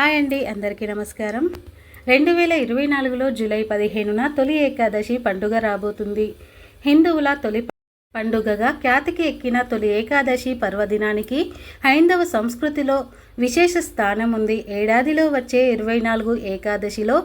Hi అండి అందరికీ నమస్కారం. రెండు వేల ఇరవై నాలుగులో జూలై పదిహేనున తొలి ఏకాదశి పండుగ రాబోతుంది. హిందువుల తొలి పండుగగా ఖ్యాతికి ఎక్కిన తొలి ఏకాదశి పర్వదినానికి హైందవ సంస్కృతిలో విశేష స్థానం ఉంది. ఏడాదిలో వచ్చే ఇరవై నాలుగు ఏకాదశిలో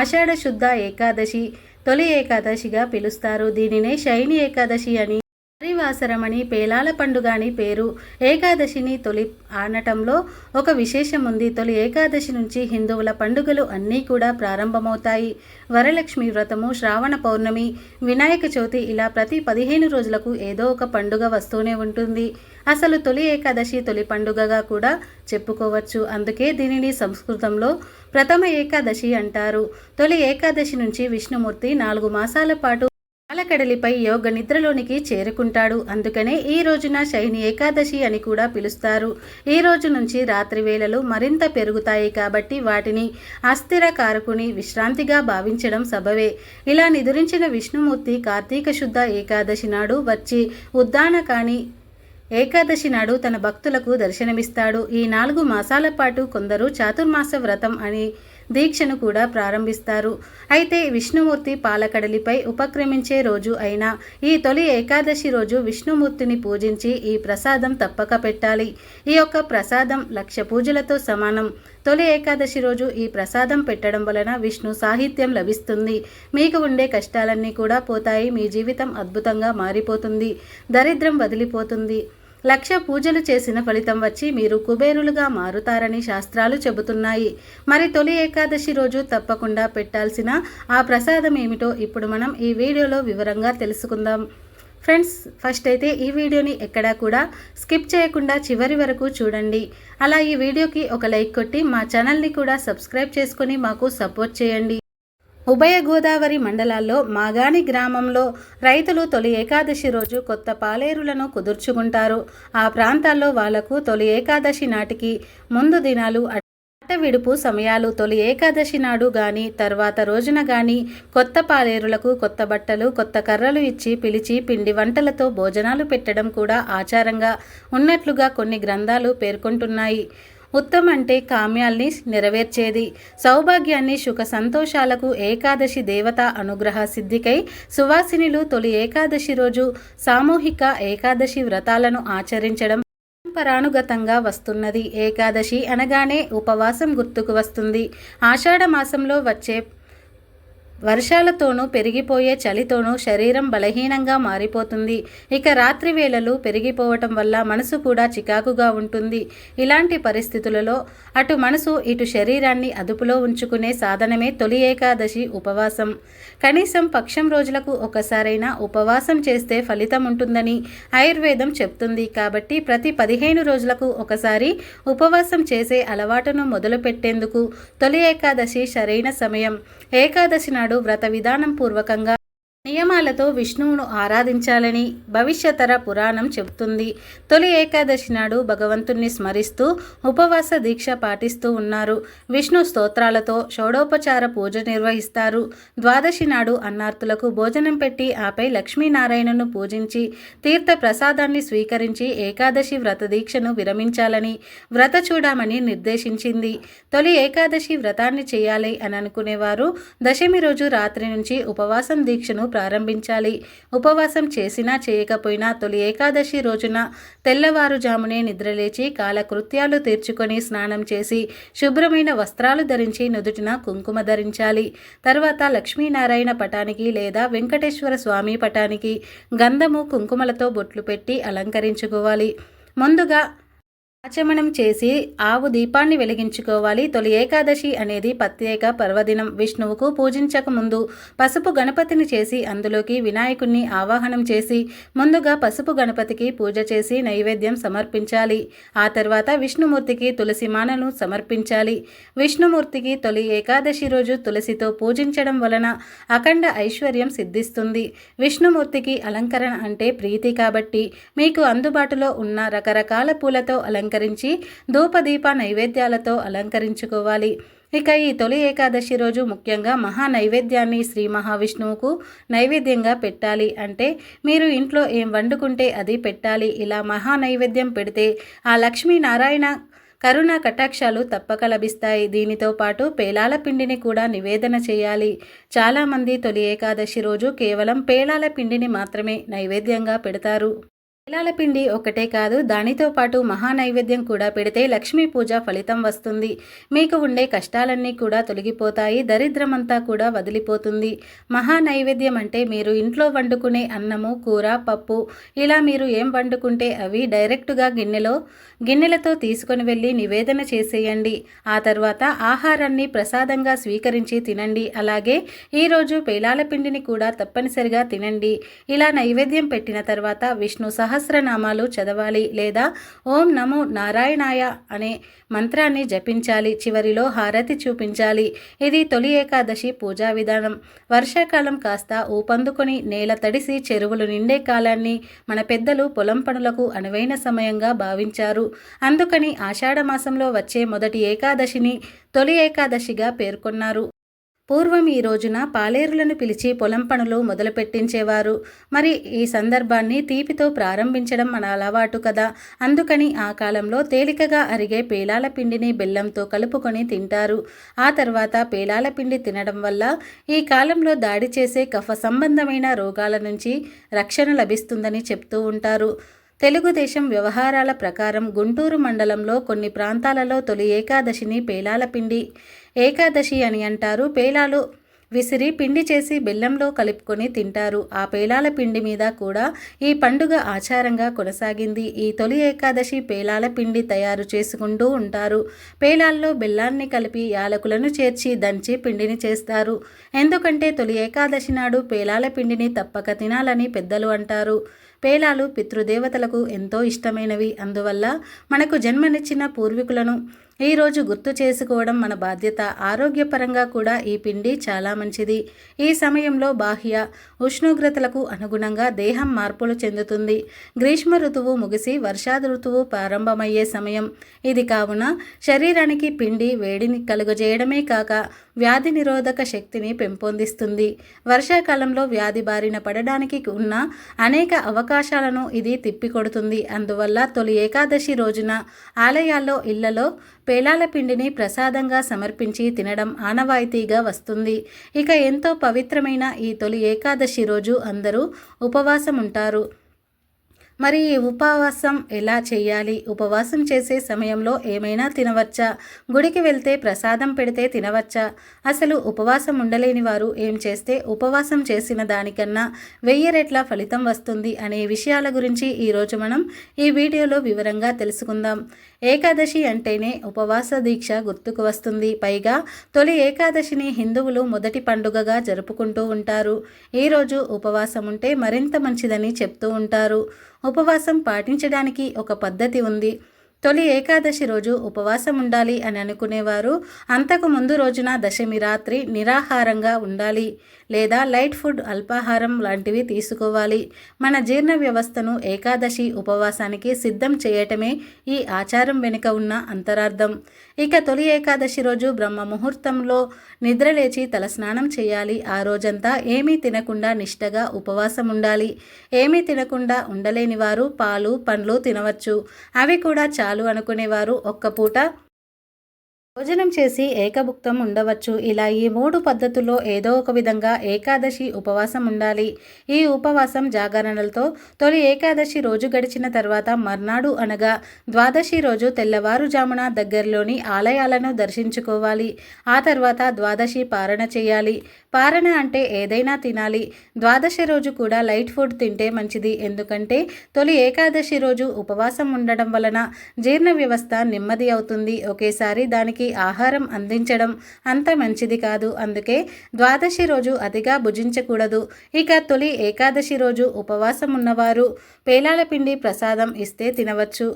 ఆషాఢ శుద్ధ ఏకాదశి తొలి ఏకాదశిగా పిలుస్తారు. దీనినే శైని ఏకాదశి అని హరివాసరమని పేలాల పండుగ అని పేరు. ఏకాదశిని తొలి ఆనటంలో ఒక విశేషం ఉంది తొలి ఏకాదశి నుంచి హిందువుల పండుగలు అన్నీ కూడా ప్రారంభమవుతాయి. వరలక్ష్మి వ్రతము శ్రావణ పౌర్ణమి వినాయక చవితి ఇలా ప్రతి పదిహేను రోజులకు ఏదో ఒక పండుగ వస్తూనే ఉంటుంది. అసలు తొలి ఏకాదశి తొలి పండుగగా కూడా చెప్పుకోవచ్చు. అందుకే దీనిని సంస్కృతంలో ప్రథమ ఏకాదశి అంటారు. తొలి ఏకాదశి నుంచి విష్ణుమూర్తి నాలుగు మాసాల పాటు అలకడలిపై యోగ నిద్రలోనికి చేరుకుంటాడు. అందుకనే ఈ రోజున శైని ఏకాదశి అని కూడా పిలుస్తారు. ఈ రోజు నుంచి రాత్రి వేళలు మరింత పెరుగుతాయి కాబట్టి వాటిని అస్థిర కారకుని విశ్రాంతిగా భావించడం సబవే ఇలా నిదురించిన విష్ణుమూర్తి కార్తీక శుద్ధ ఏకాదశి నాడు వచ్చి ఉద్దాన కాని ఏకాదశి నాడు తన భక్తులకు దర్శనమిస్తాడు. ఈ నాలుగు మాసాల పాటు కొందరు చాతుర్మాస వ్రతం అని దీక్షను కూడా ప్రారంభిస్తారు. అయితే విష్ణుమూర్తి పాలకడలిపై ఉపక్రమించే రోజు అయిన ఈ తొలి ఏకాదశి రోజు విష్ణుమూర్తిని పూజించి ఈ ప్రసాదం తప్పక పెట్టాలి. ఈ యొక్క ప్రసాదం లక్ష పూజలతో సమానం. తొలి ఏకాదశి రోజు ఈ ప్రసాదం పెట్టడం వలన విష్ణు సాహిత్యం లభిస్తుంది. మీకు ఉండే కష్టాలన్నీ కూడా పోతాయి. మీ జీవితం అద్భుతంగా మారిపోతుంది. దరిద్రం వదిలిపోతుంది. లక్ష పూజలు చేసిన ఫలితం వచ్చి మీరు కుబేరులుగా మారుతారని శాస్త్రాలు చెబుతున్నాయి. మరి తొలి ఏకాదశి రోజు తప్పకుండా పెట్టాల్సిన ఆ ప్రసాదం ఏమిటో ఇప్పుడు మనం ఈ వీడియోలో వివరంగా తెలుసుకుందాం. ఫ్రెండ్స్ ఫస్ట్ అయితే ఈ వీడియోని ఎక్కడా కూడా స్కిప్ చేయకుండా చివరి వరకు చూడండి. అలా ఈ వీడియోకి ఒక లైక్ కొట్టి మా ఛానల్ని కూడా సబ్స్క్రైబ్ చేసుకొని మాకు సపోర్ట్ చేయండి. ఉభయ గోదావరి మండలాల్లో మాగాని గ్రామంలో రైతులు తొలి ఏకాదశి రోజు కొత్త పాలేరులను కుదుర్చుకుంటారు. ఆ ప్రాంతాల్లో వాళ్ళకు తొలి ఏకాదశి నాటికి ముందు దినాలు అట్ట విడుపు సమయాలు తొలి ఏకాదశి నాడు గాని తర్వాత రోజున గాని కొత్త పాలేరులకు కొత్త బట్టలు కొత్త కర్రలు ఇచ్చి పిలిచి పిండి వంటలతో భోజనాలు పెట్టడం కూడా ఆచారంగా ఉన్నట్లుగా కొన్ని గ్రంథాలు పేర్కొంటున్నాయి. ఉత్తమ్ అంటే కామ్యాల్ని నెరవేర్చేది. సౌభాగ్యాన్ని సుఖ సంతోషాలకు ఏకాదశి దేవత అనుగ్రహ సిద్ధికై సువాసినిలు తొలి ఏకాదశి రోజు సామూహిక ఏకాదశి వ్రతాలను ఆచరించడం పరానుగతంగా వస్తున్నది. ఏకాదశి అనగానే ఉపవాసం గుర్తుకు వస్తుంది. ఆషాఢ మాసంలో వచ్చే వర్షాలతోనూ పెరిగిపోయే చలితోనూ శరీరం బలహీనంగా మారిపోతుంది. ఇక రాత్రి వేళలు పెరిగిపోవటం వల్ల మనసు కూడా చికాకుగా ఉంటుంది. ఇలాంటి పరిస్థితులలో అటు మనసు ఇటు శరీరాన్ని అదుపులో ఉంచుకునే సాధనమే తొలి ఏకాదశి ఉపవాసం. కనీసం పక్షం రోజులకు ఒకసారైనా ఉపవాసం చేస్తే ఫలితం ఉంటుందని ఆయుర్వేదం చెప్తుంది. కాబట్టి ప్రతి పదిహేను రోజులకు ఒకసారి ఉపవాసం చేసే అలవాటును మొదలుపెట్టేందుకు తొలి ఏకాదశి సరైన సమయం. ఏకాదశి నాడు వ్రత విధానం పూర్వకంగా నియమాలతో విష్ణువును ఆరాధించాలని భవిష్యతర పురాణం చెబుతుంది. తొలి ఏకాదశి నాడు భగవంతుణ్ణి స్మరిస్తూ ఉపవాస దీక్ష పాటిస్తూ ఉన్నారు. విష్ణు స్తోత్రాలతో షోడోపచార పూజ నిర్వహిస్తారు. ద్వాదశి నాడు అన్నార్తులకు భోజనం పెట్టి ఆపై లక్ష్మీనారాయణను పూజించి తీర్థ ప్రసాదాన్ని స్వీకరించి ఏకాదశి వ్రత దీక్షను విరమించాలని వ్రత చూడమని నిర్దేశించింది. తొలి ఏకాదశి వ్రతాన్ని చేయాలి అని అనుకునేవారు దశమి రోజు రాత్రి నుంచి ఉపవాసం దీక్షను ప్రారంభించాలి. ఉపవాసం చేసినా చేయకపోయినా తొలి ఏకాదశి రోజున తెల్లవారుజామునే నిద్రలేచి కాలకృత్యాలు తీర్చుకొని స్నానం చేసి శుభ్రమైన వస్త్రాలు ధరించి నుదుటిన కుంకుమ ధరించాలి. తర్వాత లక్ష్మీనారాయణ పటానికి లేదా వెంకటేశ్వర స్వామి పటానికి గంధము కుంకుమలతో బొట్లు పెట్టి అలంకరించుకోవాలి. ముందుగా ఆచమనం చేసి ఆవు దీపాన్ని వెలిగించుకోవాలి. తొలి ఏకాదశి అనేది ప్రత్యేక పర్వదినం. విష్ణువుకు పూజించక ముందు పసుపు గణపతిని చేసి అందులోకి వినాయకుణ్ణి ఆవాహనం చేసి ముందుగా పసుపు గణపతికి పూజ చేసి నైవేద్యం సమర్పించాలి. ఆ తర్వాత విష్ణుమూర్తికి తులసి మానను సమర్పించాలి. విష్ణుమూర్తికి తొలి ఏకాదశి రోజు తులసితో పూజించడం వలన అఖండ ఐశ్వర్యం సిద్ధిస్తుంది. విష్ణుమూర్తికి అలంకరణ అంటే ప్రీతి కాబట్టి మీకు అందుబాటులో ఉన్న రకరకాల పూలతో అలంకరణ అలంకరించి ధూపదీప నైవేద్యాలతో అలంకరించుకోవాలి. ఇక ఈ తొలి ఏకాదశి రోజు ముఖ్యంగా మహా నైవేద్యాన్ని శ్రీ మహావిష్ణువుకు నైవేద్యంగా పెట్టాలి. అంటే మీరు ఇంట్లో ఏం వండుకుంటే అది పెట్టాలి. ఇలా మహా నైవేద్యం పెడితే ఆ లక్ష్మీనారాయణ కరుణ కటాక్షాలు తప్పక లభిస్తాయి. దీనితో పాటు పేలాల పిండిని కూడా నివేదన చేయాలి. చాలామంది తొలి ఏకాదశి రోజు కేవలం పేలాల పిండిని మాత్రమే నైవేద్యంగా పెడతారు. పేలాల పిండి ఒకటే కాదు దానితో పాటు మహా నైవేద్యం కూడా పెడితే లక్ష్మీ పూజ ఫలితం వస్తుంది. మీకు ఉండే కష్టాలన్నీ కూడా తొలగిపోతాయి దరిద్రమంతా కూడా వదిలిపోతుంది. మహా నైవేద్యం అంటే మీరు ఇంట్లో వండుకునే అన్నము కూర పప్పు ఇలా మీరు ఏం వండుకుంటే అవి డైరెక్టుగా గిన్నెలో గిన్నెలతో తీసుకొని వెళ్ళి నివేదన చేసేయండి. ఆ తర్వాత ఆహారాన్ని ప్రసాదంగా స్వీకరించి తినండి. అలాగే ఈరోజు పేలాల పిండిని కూడా తప్పనిసరిగా తినండి. ఇలా నైవేద్యం పెట్టిన తర్వాత విష్ణు సహస్రనామాలు చదవాలి లేదా ఓం నమో నారాయణాయ అనే మంత్రాన్ని జపించాలి చివరిలో హారతి చూపించాలి. ఇది తొలి ఏకాదశి పూజా విధానం. వర్షాకాలం కాస్త ఊపందుకొని నేల తడిసి చెరువులు నిండే కాలాన్ని మన పెద్దలు పొలం పనులకు అనువైన సమయంగా భావించారు. అందుకని ఆషాఢమాసంలో వచ్చే మొదటి ఏకాదశిని తొలి ఏకాదశిగా పేర్కొన్నారు. పూర్వం ఈ రోజున పాలేరులను పిలిచి పొలం పనులు మొదలుపెట్టించేవారు. మరి ఈ సందర్భాన్ని తీపితో ప్రారంభించడం మన అలవాటు కదా. అందుకని ఆ కాలంలో తేలికగా అరిగే పేలాల పిండిని బెల్లంతో కలుపుకొని తింటారు. ఆ తర్వాత పేలాల పిండి తినడం వల్ల ఈ కాలంలో దాడి చేసే కఫ సంబంధమైన రోగాల నుంచి రక్షణ లభిస్తుందని చెప్తూ ఉంటారు. తెలుగుదేశం వ్యవహారాల ప్రకారం గుంటూరు మండలంలో కొన్ని ప్రాంతాలలో తొలి ఏకాదశిని పేలాల పిండి ఏకాదశి అని అంటారు పేలాలు. విసిరి పిండి చేసి బెల్లంలో కలుపుకొని తింటారు. ఆ పేలాల పిండి మీద కూడా ఈ పండుగ ఆచారంగా కొనసాగింది. ఈ తొలి ఏకాదశి పేలాల పిండి తయారు చేసుకుంటూ ఉంటారు. పేలాల్లో బెల్లాన్ని కలిపి యాలకులను చేర్చి దంచి పిండిని చేస్తారు. ఎందుకంటే తొలి ఏకాదశి నాడు పేలాల పిండిని తప్పక తినాలని పెద్దలు అంటారు. పేలాలు పితృదేవతలకు ఎంతో ఇష్టమైనవి. అందువల్ల మనకు జన్మనిచ్చిన పూర్వీకులను ఈరోజు గుర్తు చేసుకోవడం మన బాధ్యత. ఆరోగ్యపరంగా కూడా ఈ పిండి చాలా మంచిది. ఈ సమయంలో బాహ్య ఉష్ణోగ్రతలకు అనుగుణంగా దేహం మార్పులు చెందుతుంది. గ్రీష్మ ఋతువు ముగిసి వర్షాద ఋతువు ప్రారంభమయ్యే సమయం. ఇది కావున శరీరానికి పిండి వేడిని కలుగజేయడమే కాక వ్యాధి నిరోధక శక్తిని పెంపొందిస్తుంది. వర్షాకాలంలో వ్యాధి బారిన పడడానికి ఉన్న అనేక అవకాశాలను ఇది తిప్పికొడుతుంది. అందువల్ల తొలి ఏకాదశి రోజున ఆలయాల్లో ఇళ్ళలో పేలాల పిండిని ప్రసాదంగా సమర్పించి తినడం ఆనవాయితీగా వస్తుంది. ఇక ఎంతో పవిత్రమైన ఈ తొలి ఏకాదశి రోజు అందరూ ఉపవాసం ఉంటారు మరి ఈ ఉపవాసం ఎలా చేయాలి? ఉపవాసం చేసే సమయంలో ఏమైనా తినవచ్చా? గుడికి వెళ్తే ప్రసాదం పెడితే తినవచ్చా? అసలు ఉపవాసం ఉండలేని వారు ఏం చేస్తే ఉపవాసం చేసిన దానికన్నా వెయ్యి రెట్ల ఫలితం వస్తుంది అనే విషయాల గురించి ఈరోజు మనం ఈ వీడియోలో వివరంగా తెలుసుకుందాం. ఏకాదశి అంటేనే ఉపవాస దీక్ష గుర్తుకు వస్తుంది. పైగా తొలి ఏకాదశిని హిందువులు మొదటి పండుగగా జరుపుకుంటూ ఉంటారు. ఈరోజు ఉపవాసం ఉంటే మరింత మంచిదని చెప్తూ ఉంటారు. ఉపవాసం పాటించడానికి ఒక పద్ధతి ఉంది. తొలి ఏకాదశి రోజు ఉపవాసం ఉండాలి అని అనుకునేవారు. అంతకు ముందు రోజున దశమి రాత్రి నిరాహారంగా ఉండాలి లేదా లైట్ ఫుడ్ అల్పాహారం లాంటివి తీసుకోవాలి. మన జీర్ణ వ్యవస్థను ఏకాదశి ఉపవాసానికి సిద్ధం చేయటమే ఈ ఆచారం వెనుక ఉన్న అంతరార్థం. ఇక తొలి ఏకాదశి రోజు బ్రహ్మ ముహూర్తంలో నిద్రలేచి తలస్నానం చేయాలి. ఆ రోజంతా ఏమీ తినకుండా నిష్టగా ఉపవాసం ఉండాలి. ఏమీ తినకుండా ఉండలేని వారు పాలు పండ్లు తినవచ్చు. అవి కూడా చాలా అనుకునేవారు. ఒక్క పూట భోజనం చేసి ఏకభుక్తం ఉండవచ్చు. ఇలా ఈ మూడు పద్ధతుల్లో ఏదో ఒక విధంగా ఏకాదశి ఉపవాసం ఉండాలి. ఈ ఉపవాసం జాగరణలతో తొలి ఏకాదశి రోజు గడిచిన తర్వాత మర్నాడు అనగా ద్వాదశి రోజు తెల్లవారుజామున దగ్గరలోని ఆలయాలను దర్శించుకోవాలి. ఆ తర్వాత ద్వాదశి పారణ చేయాలి. పారణ అంటే ఏదైనా తినాలి. ద్వాదశి రోజు కూడా లైట్ ఫుడ్ తింటే మంచిది. ఎందుకంటే తొలి ఏకాదశి రోజు ఉపవాసం ఉండడం వలన జీర్ణ వ్యవస్థ నెమ్మది అవుతుంది. ఒకేసారి దానికి ఆహారం అందించడం అంత మంచిది కాదు. అందుకే ద్వాదశి రోజు అతిగా భుజించకూడదు. ఇక తొలి ఏకాదశి రోజు ఉపవాసం ఉన్నవారు పేలాల పిండి ప్రసాదం ఇస్తే తినవచ్చు.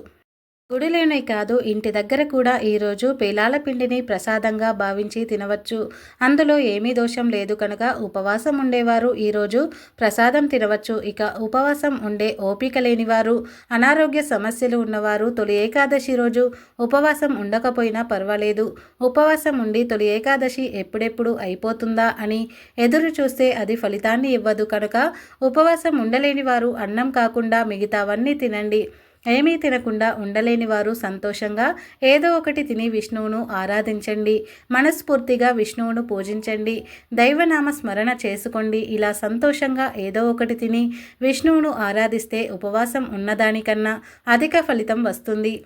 గుడిలోనే కాదు ఇంటి దగ్గర కూడా ఈరోజు పేలాల పిండిని ప్రసాదంగా భావించి తినవచ్చు. అందులో ఏమీ దోషం లేదు కనుక ఉపవాసం ఉండేవారు ఈరోజు ప్రసాదం తినవచ్చు. ఇక ఉపవాసం ఉండే ఓపిక లేనివారు అనారోగ్య సమస్యలు ఉన్నవారు తొలి ఏకాదశి రోజు ఉపవాసం ఉండకపోయినా పర్వాలేదు. ఉపవాసం ఉండి తొలి ఏకాదశి ఎప్పుడెప్పుడు అయిపోతుందా అని ఎదురు చూస్తే అది ఫలితాన్ని ఇవ్వదు కనుక ఉపవాసం ఉండలేని వారు అన్నం కాకుండా మిగతావన్నీ తినండి. ఏమీ తినకుండా ఉండలేని వారు సంతోషంగా ఏదో ఒకటి తిని విష్ణువును ఆరాధించండి. మనస్ఫూర్తిగా విష్ణువును పూజించండి. దైవనామ స్మరణ చేసుకోండి. ఇలా సంతోషంగా ఏదో ఒకటి తిని విష్ణువును ఆరాధిస్తే ఉపవాసం ఉన్నదానికన్నా అధిక ఫలితం వస్తుంది.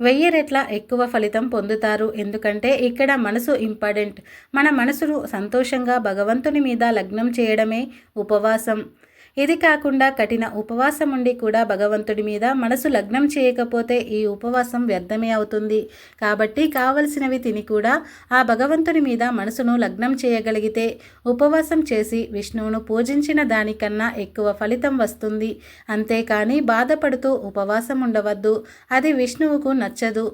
వెయ్యి రెట్ల ఎక్కువ ఫలితం పొందుతారు. ఎందుకంటే ఇక్కడ మనసు ఇంపార్టెంట్. మన మనసును సంతోషంగా భగవంతుని మీద లగ్నం చేయడమే ఉపవాసం. ఇది కాకుండా కఠిన ఉపవాసం ఉండి కూడా భగవంతుడి మీద మనసు లగ్నం చేయకపోతే ఈ ఉపవాసం వ్యర్థమే అవుతుంది. కాబట్టి కావలసినవి తిని కూడా ఆ భగవంతుడి మీద మనసును లగ్నం చేయగలిగితే ఉపవాసం చేసి విష్ణువును పూజించిన దానికన్నా ఎక్కువ ఫలితం వస్తుంది. అంతేకాని బాధపడుతూ ఉపవాసం ఉండవద్దు. అది విష్ణువుకు నచ్చదు.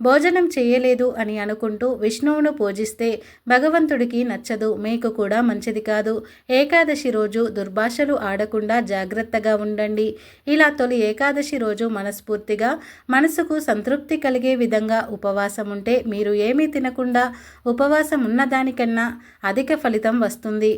భోజనం చేయలేదు అని అనుకుంటూ విష్ణువును పూజిస్తే భగవంతుడికి నచ్చదు మీకు కూడా మంచిది కాదు. ఏకాదశి రోజు దుర్భాషలు ఆడకుండా జాగ్రత్తగా ఉండండి. ఇలా తొలి ఏకాదశి రోజు మనస్ఫూర్తిగా మనసుకు సంతృప్తి కలిగే విధంగా ఉపవాసం ఉంటే మీరు ఏమీ తినకుండా ఉపవాసం ఉన్నదానికన్నా అధిక ఫలితం వస్తుంది.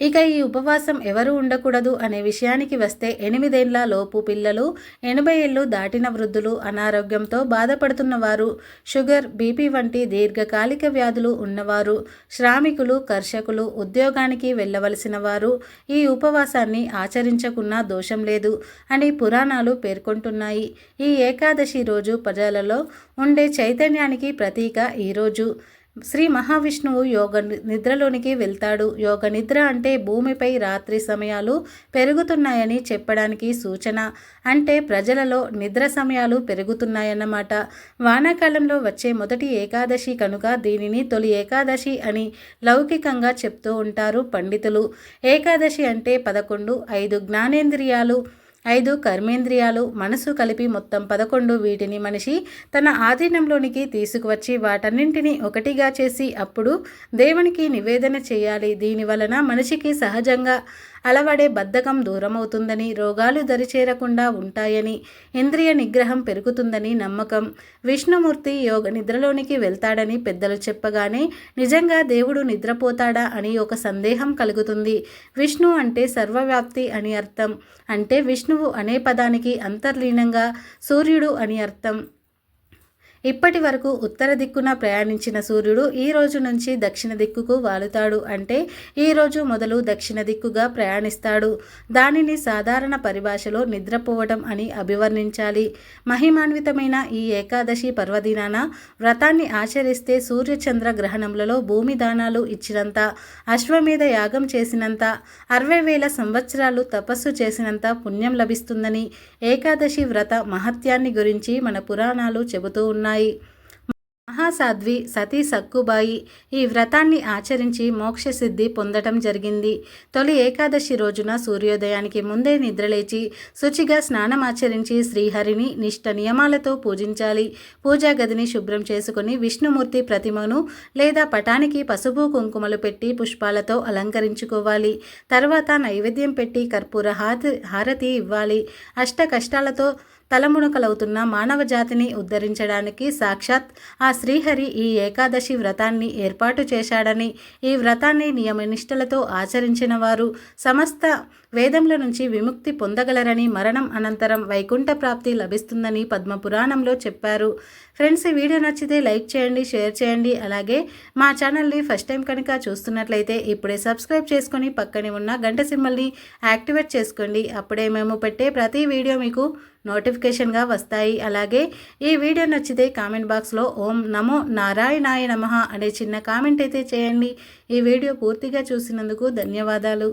ఇక ఈ ఉపవాసం ఎవరు ఉండకూడదు అనే విషయానికి వస్తే ఎనిమిదేళ్ళ లోపు పిల్లలు ఎనభై ఏళ్ళు దాటిన వృద్ధులు అనారోగ్యంతో బాధపడుతున్న వారు షుగర్ బీపీ వంటి దీర్ఘకాలిక వ్యాధులు ఉన్నవారు శ్రామికులు కర్షకులు ఉద్యోగానికి వెళ్ళవలసిన వారు ఈ ఉపవాసాన్ని ఆచరించకున్నా దోషం లేదు అని పురాణాలు పేర్కొంటున్నాయి. ఈ ఏకాదశి రోజు ప్రజలలో ఉండే చైతన్యానికి ప్రతీక ఈరోజు శ్రీ మహావిష్ణువు యోగ నిద్రలోనికి వెళ్తాడు. యోగ నిద్ర అంటే భూమిపై రాత్రి సమయాలు పెరుగుతున్నాయని చెప్పడానికి సూచన. అంటే ప్రజలలో నిద్ర సమయాలు పెరుగుతున్నాయన్నమాట. వానాకాలంలో వచ్చే మొదటి ఏకాదశి కనుక దీనిని తొలి ఏకాదశి అని లౌకికంగా చెప్తూ ఉంటారు పండితులు. ఏకాదశి అంటే పదకొండు ఐదు జ్ఞానేంద్రియాలు ఐదు కర్మేంద్రియాలు మనసు కలిపి మొత్తం పదకొండు వీటిని మనిషి తన ఆధీనంలోనికి తీసుకువచ్చి వాటన్నింటినీ ఒకటిగా చేసి అప్పుడు దేవునికి నివేదన చేయాలి. దీని వలన మనిషికి సహజంగా అలవడే బద్ధకం దూరమవుతుందని రోగాలు దరిచేరకుండా ఉంటాయని ఇంద్రియ నిగ్రహం పెరుగుతుందని నమ్మకం. విష్ణుమూర్తి యోగ నిద్రలోనికి వెళ్తాడని పెద్దలు చెప్పగానే నిజంగా దేవుడు నిద్రపోతాడా అని ఒక సందేహం కలుగుతుంది. విష్ణు అంటే సర్వవ్యాప్తి అని అర్థం. అంటే విష్ణు విష్ణువు అనే పదానికి అంతర్లీనంగా సూర్యుడు అని అర్థం. ఇప్పటి వరకు ఉత్తర దిక్కున ప్రయాణించిన సూర్యుడు ఈ రోజు నుంచి దక్షిణ దిక్కుకు వాలుతాడు అంటే ఈ రోజు మొదలు దక్షిణ దిక్కుగా ప్రయాణిస్తాడు. దానిని సాధారణ పరిభాషలో నిద్రపోవడం అని అభివర్ణించాలి. మహిమాన్వితమైన ఈ ఏకాదశి పర్వదినాన వ్రతాన్ని ఆచరిస్తే సూర్యచంద్ర గ్రహణములలో భూమి దానాలు ఇచ్చినంత అశ్వమేధ యాగం చేసినంత అరవై వేల సంవత్సరాలు తపస్సు చేసినంత పుణ్యం లభిస్తుందని ఏకాదశి వ్రత మహత్యాన్ని గురించి మన పురాణాలు చెబుతూ ఉన్నాయి ఉన్నాయి. మహాసాధ్వి సతీ సక్కుబాయి ఈ వ్రతాన్ని ఆచరించి మోక్షసిద్ధి పొందటం జరిగింది. తొలి ఏకాదశి రోజున సూర్యోదయానికి ముందే నిద్రలేచి శుచిగా స్నానమాచరించి శ్రీహరిని నిష్ట నియమాలతో పూజించాలి. పూజా గదిని శుభ్రం చేసుకుని విష్ణుమూర్తి ప్రతిమను లేదా పటానికి పసుపు కుంకుమలు పెట్టి పుష్పాలతో అలంకరించుకోవాలి. తర్వాత నైవేద్యం పెట్టి కర్పూర హారతి ఇవ్వాలి. అష్ట కష్టాలతో తలమునకలవుతున్న మానవ జాతిని ఉద్ధరించడానికి సాక్షాత్ ఆ శ్రీహరి ఈ ఏకాదశి వ్రతాన్ని ఏర్పాటు చేశాడని ఈ వ్రతాన్ని నియమనిష్టలతో ఆచరించిన వారు సమస్త వేదముల నుంచి విముక్తి పొందగలరని మరణం అనంతరం వైకుంఠ ప్రాప్తి లభిస్తుందని పద్మపురాణంలో చెప్పారు. ఫ్రెండ్స్ ఈ వీడియో నచ్చితే లైక్ చేయండి షేర్ చేయండి. అలాగే మా ఛానల్ని ఫస్ట్ టైం కనుక చూస్తున్నట్లయితే ఇప్పుడే సబ్స్క్రైబ్ చేసుకొని పక్కనే ఉన్న గంట సింబల్ని యాక్టివేట్ చేసుకోండి. అప్పుడే మేము పెట్టే ప్రతి వీడియో మీకు నోటిఫికేషన్గా వస్తాయి. అలాగే ఈ వీడియో నచ్చితే కామెంట్ బాక్స్లో ఓం నమో నారాయణాయ నమ అనే చిన్న కామెంట్ అయితే చేయండి. ఈ వీడియో పూర్తిగా చూసినందుకు ధన్యవాదాలు.